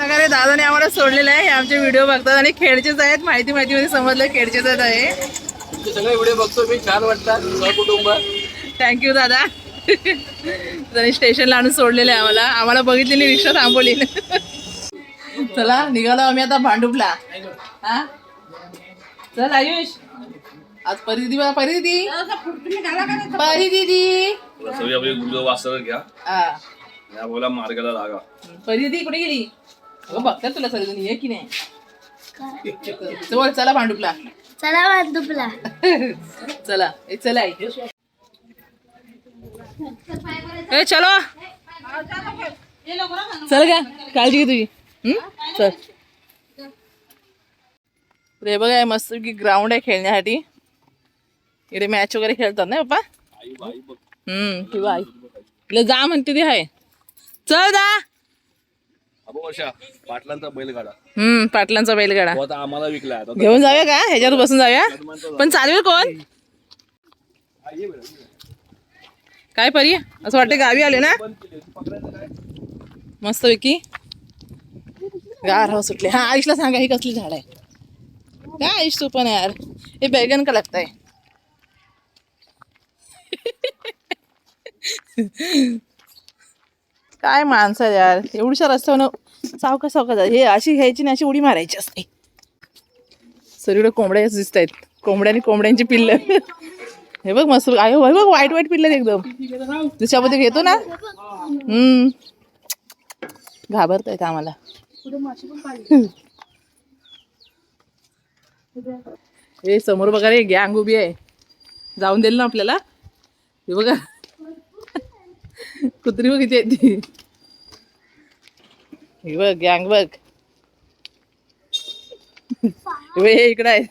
प्रकारे दादाने आम्हाला सोडलेलं आहे. हे आमचे व्हिडिओ बघतात आणि खेडचेच आहेत. माहिती माहिती मध्ये समजलं आहेत आहे सगळे व्हिडिओ बघतो. मी छान वाटतात सहकुटुंब थँक्यू दादा. त्यांनी स्टेशनला आणून सोडलेलं आहे आम्हाला. आम्हाला बघितलेली रिक्षा थांबवली. चला निघालो आम्ही आता भांडुपला. हा? चल आयुष. आज परी दिदी बघा परी दिदी परी दिदी सगळी आपली वाचत घ्या. हा. या बोला मार्गाला लागा. परी दिदी कुठे गेली? अगं बघतात तुला सगळेजण ये की नाही? चल चला भांडुपला. चला वांदुपला चला ए चला आई ए चलो. चल का काळजी घे तुझी. हं? चल. रे बघा हे मस्त की ग्राउंड आहे खेळण्यासाठी. इकडे मॅच वगैरे खेळतात ना पप्पा? हम्म किंवा आई. इकडे जा म्हणते ती आहे चल जा. वर्षा पाटलांचा बैलगाडा. हम्म पाटलांचा बैलगाडा. तो आता आम्हाला विकला आता घेऊन जाऊया का? ह्याच्यावर बसून जाऊया? पण चालवेल कोण? काय परी? असं वाटतं गावी आले ना? मस्त पैकी गार हवा सुटले. हा आयुषला सांगा ही कसली झाड आहे? काय आयुष तू पण यार. हे बैगन का लागताय? काय माणसं यार? एवढ्या रस्त्यावर सावका सावका जा. हे अशी घ्यायची नाही अशी उडी मारायची असते. सगळीकडे कोंबड्याच दिसत आहेत कोंबड्या आणि कोंबड्यांची पिल्ल. हे बघ मस्त आहे हे बघ वाईट वाईट पिल्ल एकदम. त्याच्यामध्ये घेतो ना? हम्म. घाबरतायत आम्हाला. हे समोर बघा रे गँग उभी आहे. जाऊन देईल ना आपल्याला? हे बघा. कुत्री बघितली आहे ती? हे बघ गँग बघ. वे हे इकडे आहे.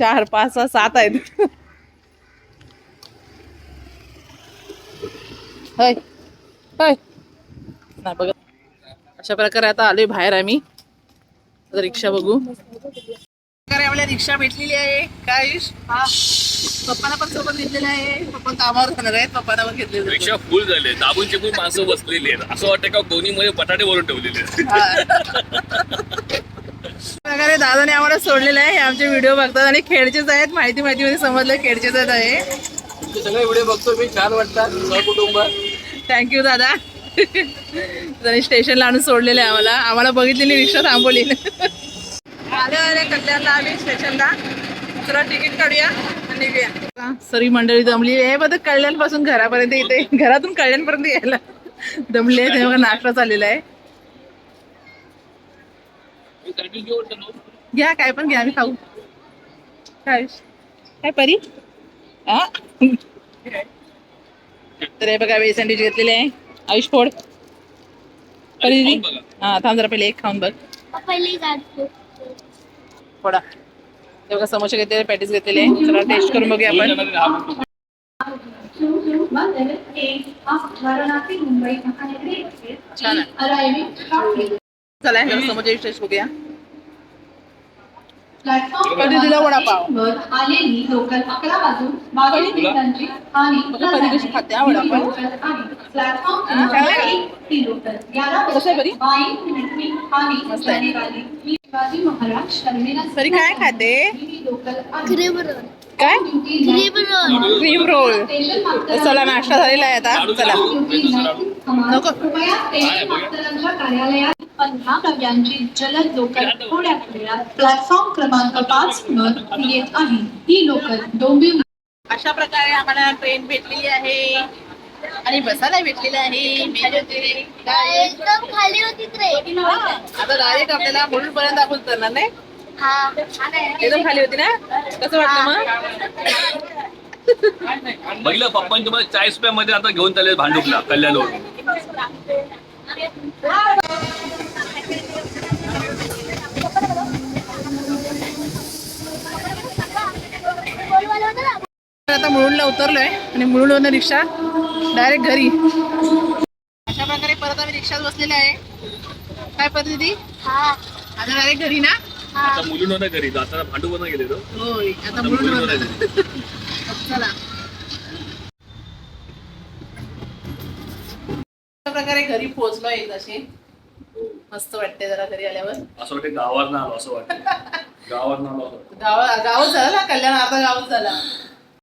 चार पाच सहा सात आहेत. हय. हय. नाही बघा अशा प्रकारे आता आलोय बाहेर आम्ही. रिक्षा बघू. प्रकारे आपल्या रिक्षा भेटलेली आहे. काय? पप्पाला पण सोबत घेतलेलं आहे. पप्पा कामावर जाणार आहेत पप्पाला पण घेतलेलं आहे. रिक्षा फुल झाले दाबून चिपून माणसं बसलेली आहेत. असं वाटतं का दोन्ही मध्ये बटाटे वरून ठेवलेले आहेत? प्रकारे दादाने आम्हाला सोडलेलं आहे. हे आमचे व्हिडिओ बघतात आणि खेडचेच आहेत. माहिती माहिती मध्ये समजलं खेडचेच आहेत आहे तुमचे सगळे व्हिडिओ बघतो. मी छान वाटतात सहकुटुंब. थँक्यू दादा. त्यांनी स्टेशनला आणून सोडलेलं आहे आम्हाला. आम्हाला बघितलेली रिक्षा थांबवली. आले कल्याणला आम्ही स्टेशनला. तिकीट काढूया आणि निघूया. सरी मंडळी जमली आहे. बघ कल्याणपासून घरापर्यंत इथे घरातून कल्याणपर्यंत यायला. दमली आहे तेव्हा नाश्ता चाललेला आहे. घ्या काय पण घ्या आम्ही खाऊ. काय? काय परी? हा तर हे बघा वेज सँडविच घेतलेले आहे. आयुष फोड. परी दिदी. हा थांब जरा पहिले एक खाऊन बघ. थोडा. हे बघा समोसे घेतलेले पॅटीस घेतलेले. चला टेस्ट करून बघूया आपण. छान चला हे समोसे टेस्ट बघूया. कधी दिला वडापाव? कधी कशी खाते हा वडापाव. कसं आहे बरी? मस्त आहे. ही शिवाजी महाराज सरी काय खाते? काय? Cream roll. चला नाश्ता झालेला आहे आता. चला. नको. प्लॅटफॉर्म क्रमांक पाच वर येत आहे. ही लोकल डोंबिवली अशा प्रकारे आम्हाला ट्रेन भेटलेली आहे. आणि बसायला भेटलेलं आहे? एकदम खाली होती ट्रेन हा, आता डायरेक्ट आपल्याला मुलुंड पर्यंत आपण उतरणार नाही. हा. एकदम खाली होती ना? कसं वाटतं मग? बघितलं पप्पांनी तुम्हाला चाळीस रुपयामध्ये आता घेऊन चालले भांडुपला कल्याणवर आता मुळुंडला उतरलोय आणि मुळुंडवरून रिक्षा डायरेक्ट घरी. अशा प्रकारे परत आम्ही रिक्षात बसलेले आहे. काय पद्धती हा. आता डायरेक्ट घरी ना? आता मुलून घरी. जाताना होय आता आता चला. प्रकारे घरी पोहोचलोय तसे मस्त वाटते जरा घरी आल्यावर. असं वाटतं गावावर आलो असं वाटतं गावावर आलो असं वाटतं. गाव गावच झालं ना कल्याण अर्धा गावच झाला.